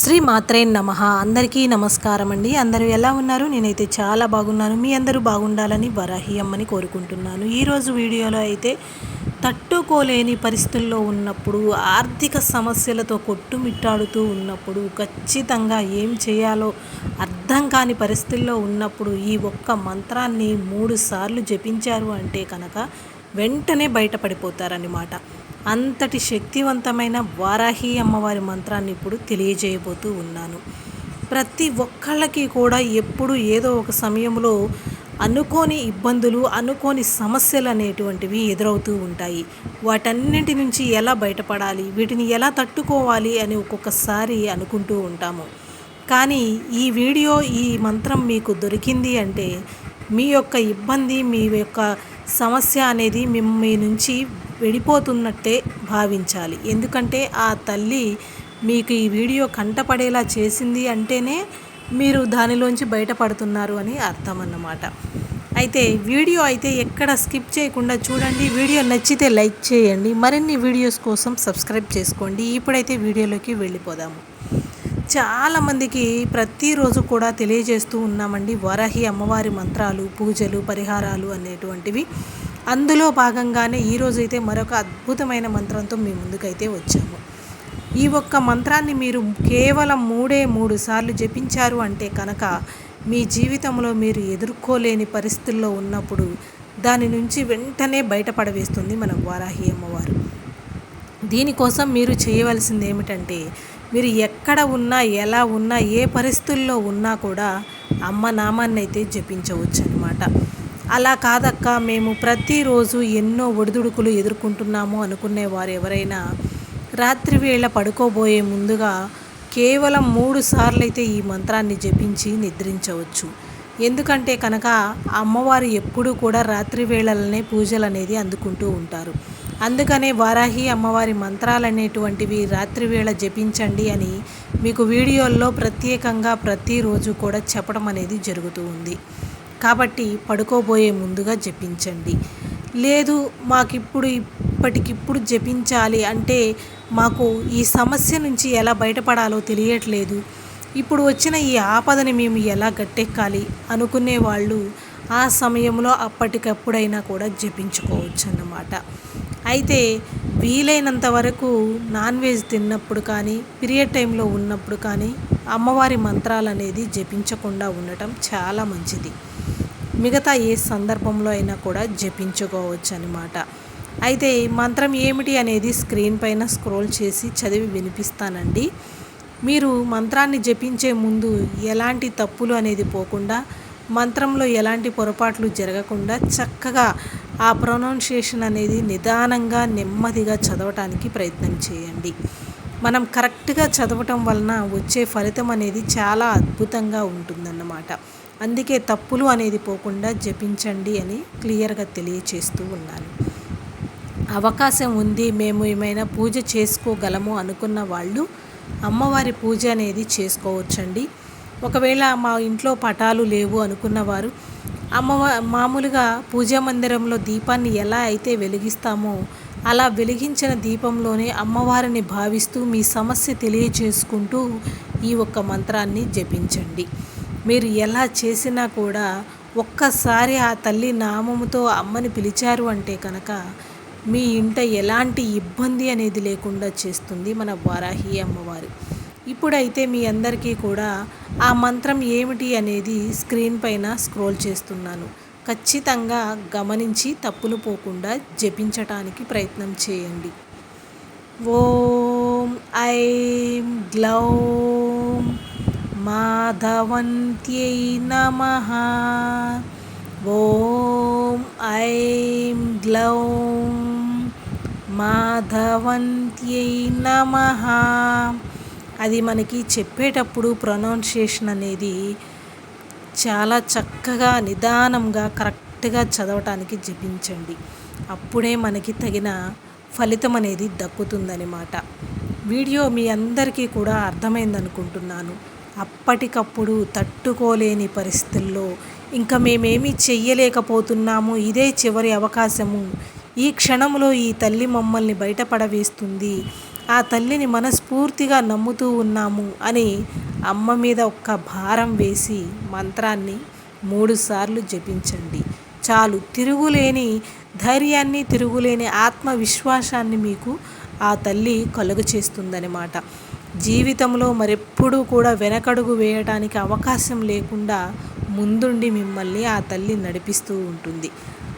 శ్రీ మాత్రే నమ. అందరికీ నమస్కారం అండి. అందరూ ఎలా ఉన్నారు? నేనైతే చాలా బాగున్నాను. మీ అందరూ బాగుండాలని వరాహి అమ్మని కోరుకుంటున్నాను. ఈరోజు వీడియోలో అయితే తట్టుకోలేని పరిస్థితుల్లో ఉన్నప్పుడు ఆర్థిక సమస్యలతో కొట్టుమిట్టాడుతూ ఉన్నప్పుడు ఖచ్చితంగా ఏం చేయాలో అర్థం కాని పరిస్థితుల్లో ఉన్నప్పుడు ఈ ఒక్క మంత్రాన్ని మూడు సార్లు జపించారు అంటే కనుక వెంటనే బయటపడిపోతారన్నమాట. అంతటి శక్తివంతమైన వారాహి అమ్మవారి మంత్రాన్ని ఇప్పుడు తెలియజేయబోతూ ఉన్నాను. ప్రతి ఒక్కళ్ళకి కూడా ఎప్పుడు ఏదో ఒక సమయంలో అనుకోని ఇబ్బందులు అనుకోని సమస్యలు అనేటువంటివి ఎదురవుతూ ఉంటాయి. వాటన్నింటి నుంచి ఎలా బయటపడాలి వీటిని ఎలా తట్టుకోవాలి అని ఒక్కొక్కసారి అనుకుంటూ ఉంటాము. కానీ ఈ వీడియో ఈ మంత్రం మీకు దొరికింది అంటే మీ యొక్క ఇబ్బంది మీ యొక్క సమస్య అనేది మీ నుంచి వెళ్ళిపోతున్నట్టే భావించాలి. ఎందుకంటే ఆ తల్లి మీకు ఈ వీడియో కంటపడేలా చేసింది అంటేనే మీరు దానిలోంచి బయటపడుతున్నారు అని అర్థం అన్నమాట. అయితే వీడియో అయితే ఎక్కడ స్కిప్ చేయకుండా చూడండి. వీడియో నచ్చితే లైక్ చేయండి. మరిన్ని వీడియోస్ కోసం సబ్స్క్రైబ్ చేసుకోండి. ఇప్పుడైతే వీడియోలోకి వెళ్ళిపోదాము. చాలామందికి ప్రతిరోజు కూడా తెలియజేస్తూ ఉన్నామండి. వరహి అమ్మవారి మంత్రాలు పూజలు పరిహారాలు అనేటువంటివి. అందులో భాగంగానే ఈరోజు అయితే మరొక అద్భుతమైన మంత్రంతో మీ ముందుకైతే వచ్చాము. ఈ ఒక్క మంత్రాన్ని మీరు కేవలం మూడే మూడు సార్లు జపించారు అంటే కనుక మీ జీవితంలో మీరు ఎదుర్కోలేని పరిస్థితుల్లో ఉన్నప్పుడు దాని నుంచి వెంటనే బయటపడవేస్తుంది మన వారాహి అమ్మవారు. దీనికోసం మీరు చేయవలసింది ఏమిటంటే మీరు ఎక్కడ ఉన్నా ఎలా ఉన్నా ఏ పరిస్థితుల్లో ఉన్నా కూడా అమ్మ నామాన్ని అయితే జపించవచ్చు అనమాట అలా కాదక్క మేము ప్రతిరోజు ఎన్నో ఒడిదుడుకులు ఎదుర్కొంటున్నాము అనుకునే వారు ఎవరైనా రాత్రి వేళ పడుకోబోయే ముందుగా కేవలం మూడు సార్లు అయితే ఈ మంత్రాన్ని జపించి నిద్రించవచ్చు. ఎందుకంటే కనుక అమ్మవారు ఎప్పుడూ కూడా రాత్రి వేళలనే పూజలు అనేది అందుకుంటూ ఉంటారు. అందుకనే వారాహి అమ్మవారి మంత్రాలనేటువంటివి రాత్రివేళ రాత్రి వేళ జపించండి అని మీకు వీడియోల్లో ప్రత్యేకంగా ప్రతిరోజు కూడా చెప్పడం అనేది జరుగుతూ ఉంది. కాబట్టి పడుకోబోయే ముందుగా జపించండి. లేదు మాకిప్పుడు ఇప్పటికిప్పుడు జపించాలి అంటే మాకు ఈ సమస్య నుంచి ఎలా బయటపడాలో తెలియట్లేదు. ఇప్పుడు వచ్చిన ఈ ఆపదని మేము ఎలా గట్టెక్కాలి అనుకునే వాళ్ళు ఆ సమయంలో అప్పటికప్పుడైనా కూడా జపించుకోవచ్చు అన్నమాట అయితే వీలైనంత వరకు నాన్ వెజ్ తిన్నప్పుడు కానీ పీరియడ్ టైంలో ఉన్నప్పుడు కానీ అమ్మవారి మంత్రాలు అనేది జపించకుండా ఉండటం చాలా మంచిది. మిగతా ఏ సందర్భంలో అయినా కూడా జపించుకోవచ్చు అనమాట అయితే మంత్రం ఏమిటి అనేది స్క్రీన్ పైన స్క్రోల్ చేసి చదివి వినిపిస్తానండి. మీరు మంత్రాన్ని జపించే ముందు ఎలాంటి తప్పులు అనేది పోకుండా మంత్రంలో ఎలాంటి పొరపాట్లు జరగకుండా చక్కగా ఆ ప్రొనౌన్సియేషన్ అనేది నిదానంగా నెమ్మదిగా చదవటానికి ప్రయత్నం చేయండి. మనం కరెక్ట్గా చదవటం వలన వచ్చే ఫలితం అనేది చాలా అద్భుతంగా ఉంటుందన్నమాట. అందుకే తప్పులు అనేది పోకుండా జపించండి అని క్లియర్గా తెలియచేస్తూ ఉన్నాను. అవకాశం ఉంది మేము ఏమైనా పూజ చేసుకోగలము అనుకున్న వాళ్ళు అమ్మవారి పూజ అనేది చేసుకోవచ్చండి. ఒకవేళ మా ఇంట్లో పటాలు లేవు అనుకున్నవారు అమ్మ మామూలుగా పూజా మందిరంలో దీపాన్ని ఎలా అయితే వెలిగిస్తామో అలా వెలిగించిన దీపంలోనే అమ్మవారిని భావిస్తూ మీ సమస్య తెలియచేసుకుంటూ ఈ ఒక్క మంత్రాన్ని జపించండి. మీరు ఎలా చేసినా కూడా ఒక్కసారి ఆ తల్లి నామముతో అమ్మని పిలిచారు అంటే కనుక మీ ఇంట ఎలాంటి ఇబ్బంది అనేది లేకుండా చేస్తుంది మన వారాహి అమ్మవారు. ఇప్పుడైతే మీ అందరికీ కూడా ఆ మంత్రం ఏమిటి అనేది స్క్రీన్ పైన స్క్రోల్ చేస్తున్నాను. ఖచ్చితంగా గమనించి తప్పులు పోకుండా జపించటానికి ప్రయత్నం చేయండి. ఓం ఐం గ్లౌం మాధవంత్యై నమ. ఓం ఐం గ్లౌం మాధవంత్యై నమ. అది మనకి చెప్పేటప్పుడు ప్రొనౌన్సియేషన్ అనేది చాలా చక్కగా నిదానంగా కరెక్ట్గా చదవటానికి జపించండి. అప్పుడే మనకి తగిన ఫలితం అనేది దక్కుతుందనమాట వీడియో మీ అందరికీ కూడా అర్థమైందనుకుంటున్నాను. అప్పటికప్పుడు తట్టుకోలేని పరిస్థితుల్లో ఇంకా మేమేమీ చెయ్యలేకపోతున్నాము. ఇదే చివరి అవకాశము. ఈ క్షణంలో ఈ తల్లి మమ్మల్ని బయటపడవేస్తుంది. ఆ తల్లిని మనస్ఫూర్తిగా నమ్ముతూ ఉన్నాము అని అమ్మ మీద ఒక్క భారం వేసి మంత్రాన్ని మూడుసార్లు జపించండి. చాలు తిరుగులేని ధైర్యాన్ని తిరుగులేని ఆత్మవిశ్వాసాన్ని మీకు ఆ తల్లి కలుగు చేస్తుందన్నమాట. జీవితంలో మరెప్పుడూ కూడా వెనకడుగు వేయడానికి అవకాశం లేకుండా ముందుండి మిమ్మల్ని ఆ తల్లి నడిపిస్తూ ఉంటుంది.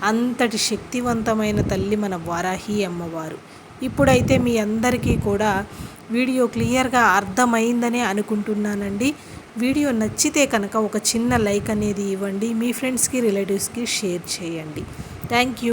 అంతటి శక్తివంతమైన తల్లి మన వారాహి అమ్మవారు. ఇప్పుడైతే మీ అందరికీ కూడా వీడియో క్లియర్గా అర్థమైందనే అనుకుంటున్నానండి. వీడియో నచ్చితే కనుక ఒక చిన్న లైక్ అనేది ఇవ్వండి. మీ ఫ్రెండ్స్కి రిలేటివ్స్కి షేర్ చేయండి. Thank you.